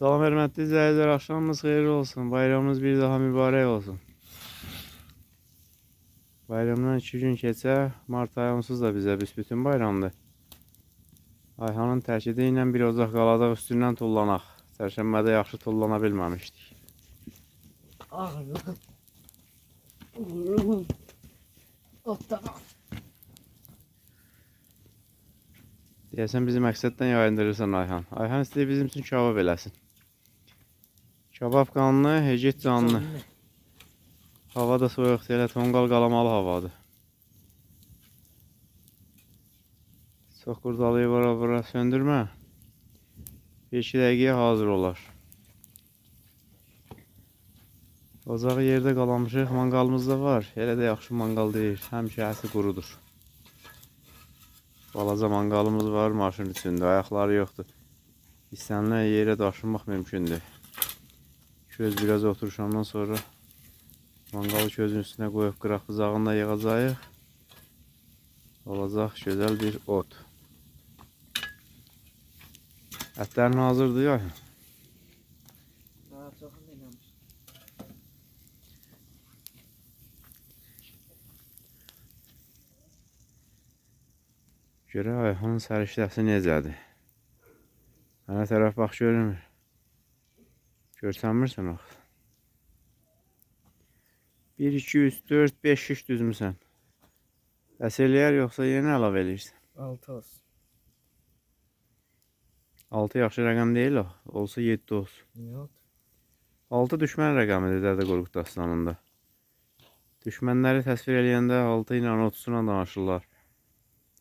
Salam hörmətli izləyicilər, axşamınız xeyirli olsun. Bayramınız bir daha mübarək olsun. Bayramdan 2 gün keçə, mart ayı onsuz da bizə büsbütün bayramdır. Ayhanın təkidi ilə bir ocaq qaladaq üstündən tullanaq. Çərşənbədə yaxşı tullana bilməmişdik. Ağrım. Vururum. Otdan. Deyəsən bizi məqsəddən yayındırırsan Ayhan. Ayhan istəyir bizim üçün kabab eləsin. Kabab qanlı, hecit canlı. Hava da soyuqdur, elə tonqal qalamalı havadır. Çox qurdalayıb ora bura söndürmə. 5 dəqiqəyə hazır olar. Ocağı yerdə qalamışıq, manqalımız da var. Elə də yaxşı manqal deyil, həmişə əsi qurudur. Balaca manqalımız var maşın içində, ayaqları yoxdur. İstənilən yerə daşınmaq mümkündür. Köz biraz oturuşandan sonra manqalı közün üstünə qoyub qıraq buzağını da yığacağıq. Olacaq gözəl bir ot. Ətlərin hazırdır ya. Daha çoxunu eləmiş. Görə Ayxanın səriştəsi necədir? Mənə tərəf bax görmür. Görsənmirsən axı. 1, 2, 3, 4, 5 şiş düzmüsən. Bəs eləyər yoxsa yeni əlavə eləyirsən? 6 olsun. 6 yaxşı rəqəm deyil o. Olsa 7 olsun. Yox. 6 düşmən rəqəmidir Dədə Qorqud dastanında. Düşmənləri təsvir eləyəndə 6 ilə 30-una danışırlar.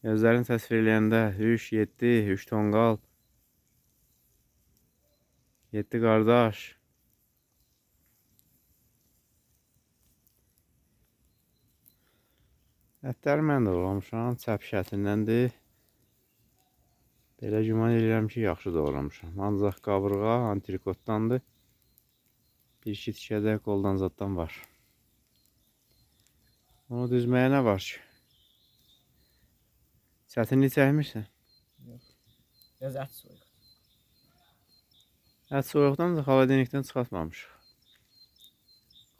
Özlərini təsvir eləyəndə 3, 7, 3 tonqal, 7 qardaş. Ətləri mən də doğramışam, çəp şətindəndir. Belə güman edirəm ki, yaxşı doğramışam. Ancaq qabırğa antrikotdandır. Bir iki tikədə qoldan zaddan var. Onu düzməyə nə var ki? Çətinlik çəkmirsən. Biraz ət soyuq. Ət soyuqdan da xaladenikdən çıxartmamışıq.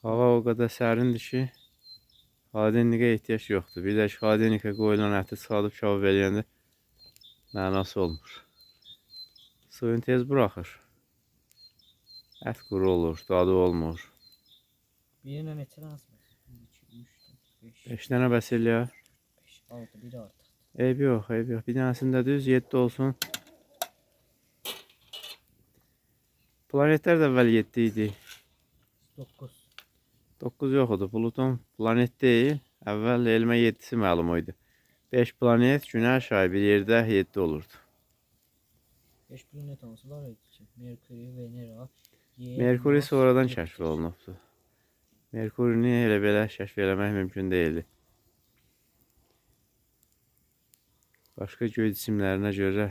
Hava o qədər sərindir ki, xaladenikə ehtiyac yoxdur. Bir də ki, xaladenikə qoyulan əti çıxardıb kabab eləyəndə mənası olmur. Suyun tez buraxır. Ət quru olur, dadı olmur. Birinə neçə lazım? 2, 3, 4, 5, 5 dənə bəs eləyər. 5, 6, bir artıq. Eyb yox, eyb yox. Bir dənəsində düz 7 olsun. Planetlər də əvvəl 7 idi. 9. 9 yox idi. Pluton planet deyil. Əvvəl elmə 7-si məlum idi. 5 planet, Günəş, ay bir yerdə 7 olurdu. 5 planet hansı var idi ki? Merkuri, Venera, Yer, Merkuri sonradan kəşf olunubdu. Merkurini elə belə kəşf eləmək mümkün deyildi. Başqa göy cisimlərinə görə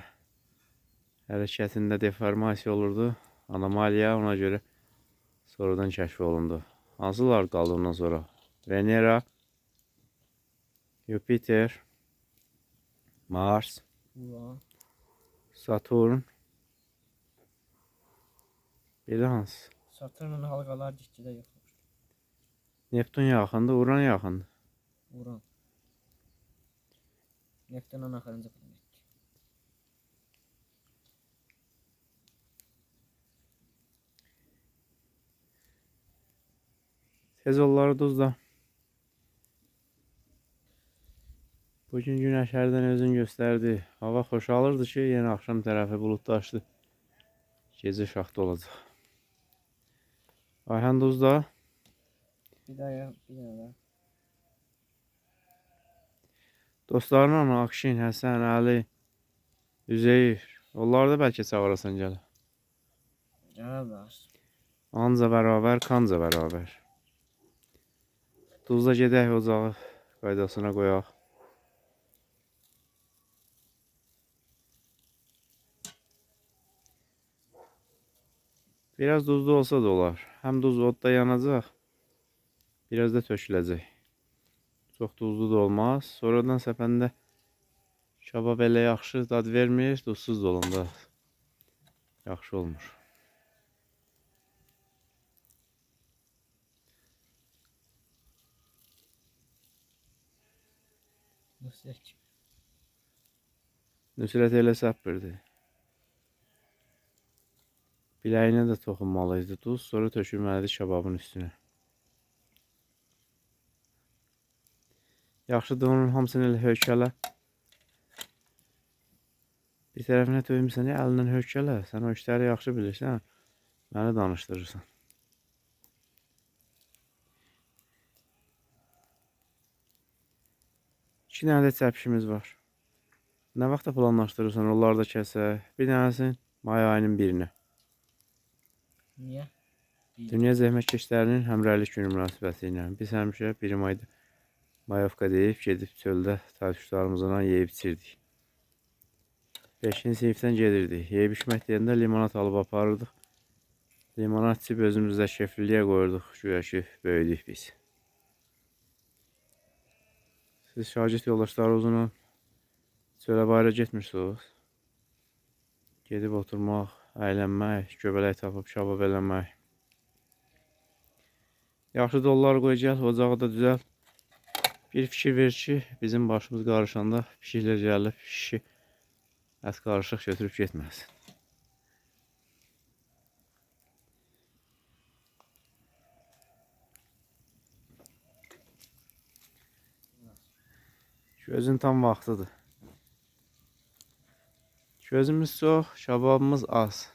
hərəkətində deformasiya olurdu. Anomaliya ona görə sonradan kəşf olundu. Hansılar qaldı ondan sonra? Venera, Jupiter, Mars, Saturn. Bir də hansı? Saturnun halqalar getgədə yoxlaşır. Neptun yaxındır, Uran yaxındır. Uran. Neftdən axırıncı onları duzla. Bugün günəş hərdən özünü göstərdi. Hava xoşalırdı ki, yenə axşam tərəfi buludlaşdı. Gecə şaxta olacaq. Ayhan duzda. Bir daha, bir daha. Dostlarla Akşin, Həsən, Əli, Üzeyir. Onları da bəlkə çağırasan gələ. Gələrlər. Anca bərabər, kanca bərabər. Duzla gedək ocağı qaydasına qoyaq. Biraz duzlu olsa da olar. Həm duz odda yanacaq. Biraz da töküləcək. Çox duzlu da olmaz. Sonradan səpəndə kabab elə yaxşı dad vermir. Duzsuz da olanda yaxşı olmur. Nusret. Nüsrət elə səppirdi. Biləyinə də toxunmalı idi duz, sonra tökülməlidir kababın üstünə. Yaxşıdır onun hamısını elə hökələ. Bir tərəfinə töymüsən, ya əlindən hökələ. Sən o işləri yaxşı bilirsən. Məni danışdırırsan. İki dənə də çəpişimiz var. Nə vaxta planlaşdırırsan onları da kəsək. Bir dənəsin may ayının birinə. Niyə? Dünya zəhmətkeşlərinin həmrəylik günü münasibəti ilə biz həmişə 1 mayda mayovka deyib gedib çöldə taytuşlarımızla yeyib içirdik. 5-ci sinifdən gedirdik. Yeyib içmək deyəndə limonat alıb aparırdıq. Limonat içib özümüzdə şefliliyə qoyurduq. Güya ki, böyüdük biz. Siz şagird yoldaşlarınızla çölə bayra getmirsiniz. Gedib oturmaq, əylənmək, göbələk tapıb şabab eləmək. Yaxşı dollar qoy gəl, ocağı da düzəl. Bir fikir ver ki, bizim başımız qarışanda pişiklər gəlib, kişi ət qarışıq götürüb getməsin. Gözün tam vaxtıdır. Gözümüz çox, şababımız az.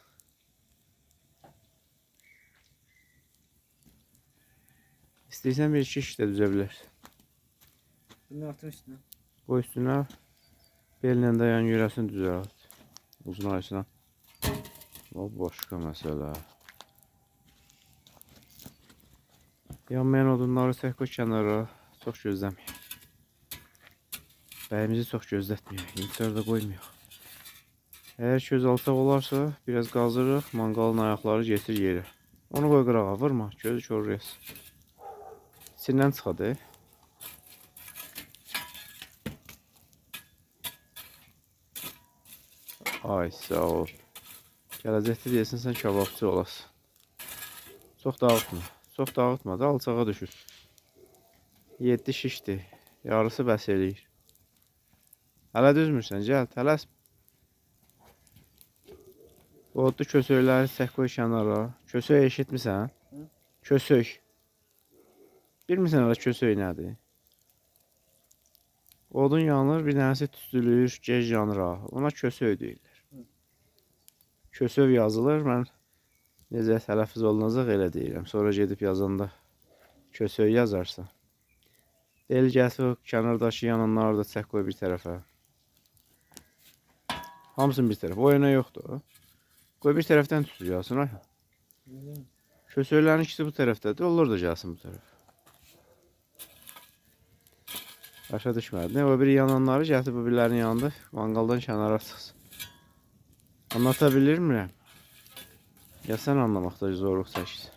İstəyirsən bir iki iş də düzə bilərsən. Bunu atın üstünə. Qoy üstünə bellə də yan yürəsini düzəlt. Uzun ayısına. O başqa məsələ. Yanmayan odunları çək qoy kənara. Çox gözləməyək. Bəyimizi çox gözlətməyək. İntihar da qoymayaq. Əgər göz alsaq olarsa, biraz qazırıq, manqalın ayaqları getir yerə. Onu qoy qırağa, vurma, gözü körrəyəsin. İçindən çıxadı. Ay sağ ol. Gələcəkdə deyəsən sən kababçı olasan. Çox dağıtma. Çox dağıtma da alçağa düşür. 7 şişdir. Yarısı bəs eləyir. Hələ düzmürsən, gəl, tələs. Odlu kösökləri çək qoy kənara. Kösök eşitmisən? Kösök. Bilmirsən hələ kösök nədir? Odun yanır, bir dənəsi tüstülür, gec yanır. Ona kösök deyirlər. Hı. Kösöv yazılır, mən necə tələffüz olunacaq elə deyirəm. Sonra gedib yazanda kösök yazarsan. Del o kənardakı yananları da çək qoy bir tərəfə. Hamısını bir tərəfə. O yana yoxdur. Qoy bir tərəfdən tutacaqsın ay. Bilmiyorum. Kösöklərin ikisi bu tərəfdədir. Olur da gəlsin bu tərəfə. Başa düşmədin. O biri yananları gətirib bu birilərinin yanında manqaldan kənara çıxsın. Anlata bilirmirəm. Ya sən anlamaqda zorluq çəkirsən.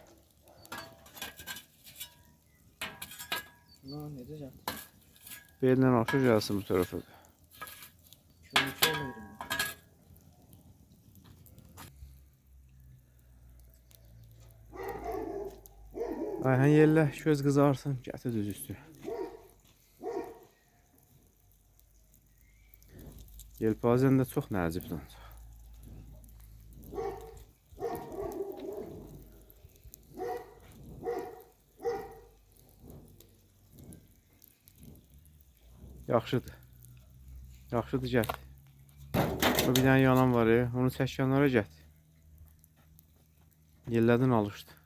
Buna necə yaptın? Bellə aşağı gəlsin bu tərəfə. Şöyle bir Ayhan yerlə göz qızarsın, gətir düz üstü. Yelpazən də çox nəcibdir. Yaxşıdır. Yaxşıdır gəl. O bir dənə yanan var ya, onu çək kənara get. Yellədin alışdı.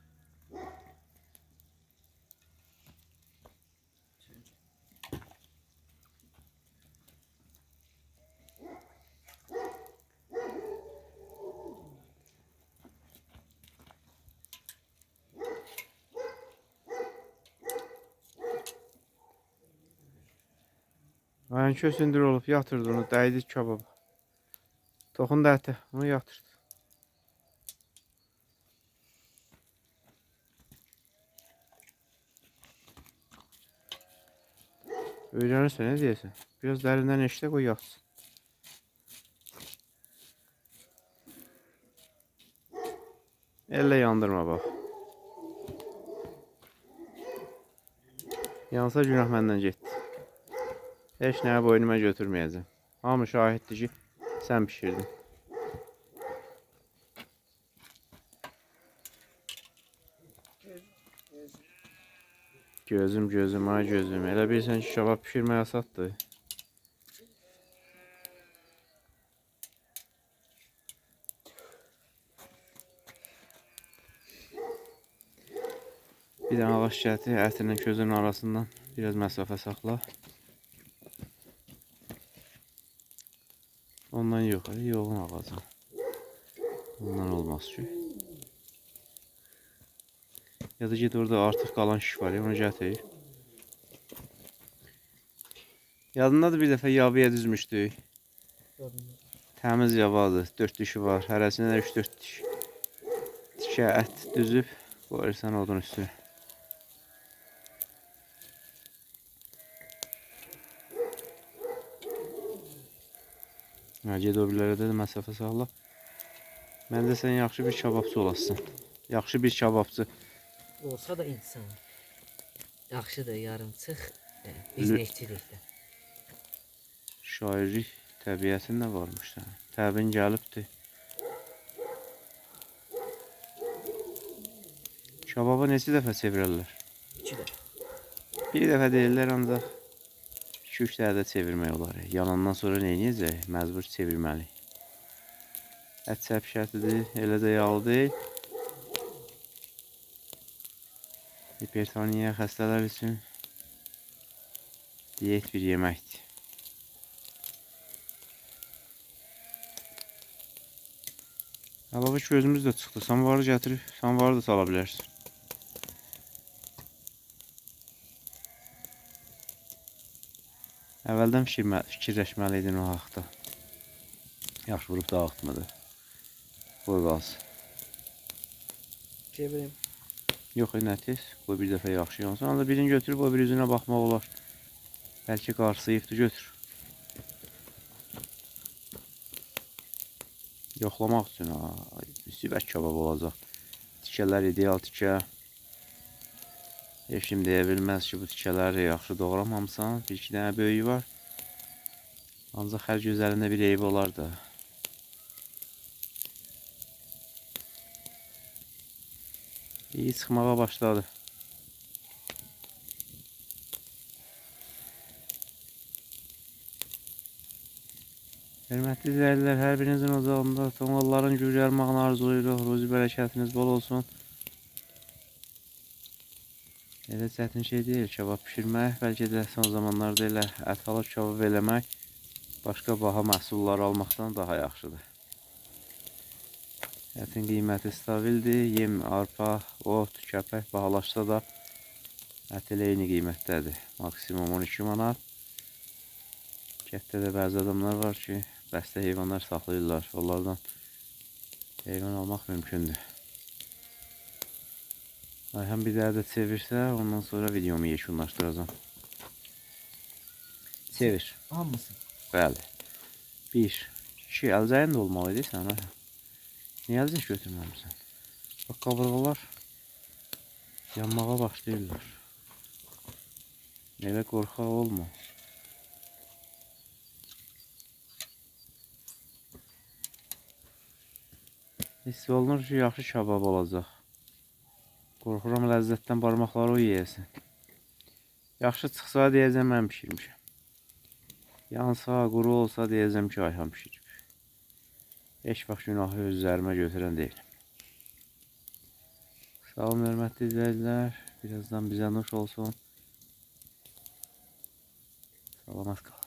Ayın kösündür olub yatırdı onu, dəydi kababa. Toxun da onu yatırdı. Öyrənirsən, nə deyəsən? Biraz dərindən eşlə qoy yatsın. Elle yandırma bax. Yansa günah məndən getdi. Nəyi boynuma götürməyəcəm. Hamı şahiddir ki, sən bişirdin. Gözüm gözüm ay gözüm. Elə bilirsən ki, kabab bişirmək asaddır. Bir dənə ağaç gətir, ətinlə közün arasından biraz məsafə saxla. Ondan yuxarı yoğun ağacım. Ondan olmaz ki. Ya da git orada artıq qalan şiş var ya, onu gətir. Yadındadır bir dəfə yabıya düzmüşdük. Təmiz yavadır. 4 dişi var. Hərəsində də 3-4 diş. Tikə ət düzüb qoyursan odun üstünə. Hə, ged o birilərə də məsafə saxla. Məndə sən yaxşı bir kababçı olasın. Yaxşı bir kababçı. Olsa da insan. Yaxşıdır yarımçıq. e, Biznesçilikdə. Şairlik təbiətində varmış da. Təbin gəlibdi. Kababa neçə dəfə çevirərlər? İki də. Bir dəfə deyirlər ancaq 2-3 dəfə də çevirmək olar. Yanandan sonra nə edəcək? Məcbur çevirməli. Ət çəpişətidir, elə də yağlı deyil. Hipertoniya xəstələr üçün diyet bir yeməkdir. Ha baba gözümüz də çıxdı. Samovarı gətirib, samovarı da sala bilərsən. Əvvəldən fikirmə, fikirləşməliydin o haqda. Yaxşı vurub dağıtmadı. Qoy qalsın. Çevirim. Yox, nə tez. Qoy bir dəfə yaxşı yansın. Ancaq birini götürüb o bir üzünə baxmaq olar. Bəlkə qarsayıbdı götür. Yoxlamaq üçün ha, müsibət kabab olacaq. Tikələr ideal tikə. Heç kim deyə bilməz ki, bu tikələri yaxşı doğramamısan. Bir iki dənə böyüyü var. Ancaq hər gözəlində bir eybi olar da. İyi çıxmağa başladı. Hörmətli izləyicilər, hər birinizin ocağında tonqalların gürcərmağını arzulayırıq. Ruzi bərəkətiniz bol olsun. Elə çətin şey deyil kabab bişirmək. Bəlkə də son zamanlarda elə ət alıb kabab eləmək başqa baha məhsullar almaqdan daha yaxşıdır. Ətin qiyməti stabildir. Yem, arpa, ot, kəpək bahalaşsa da ət elə eyni qiymətdədir. Maksimum 12 manat. Kətdə də bəzi adamlar var ki, bəstə heyvanlar saxlayırlar. Onlardan heyvan almaq mümkündür. Ayhan bir daha da çevirsə, ondan sonra videomu yekunlaşdıracağım. Çevir. Hamısı. Bəli. 1 2 əlcəyin də olmalı idi sən. Niyə əlcək götürməmisən? Bax qabırğalar yanmağa başlayırlar. Elə qorxaq olma. Hiss olunur ki, yaxşı kabab olacaq. Qorxuram ləzzətdən barmaqları o yeyəsin. Yaxşı çıxsa deyəcəm mən bişirmişəm. Yansa, quru olsa deyəcəm ki, Ayhan bişirib. Heç vaxt günahı öz üzərimə götürən deyiləm. Sağ olun, hörmətli izləyicilər. Birazdan bizə nuş olsun. Salamat qalın.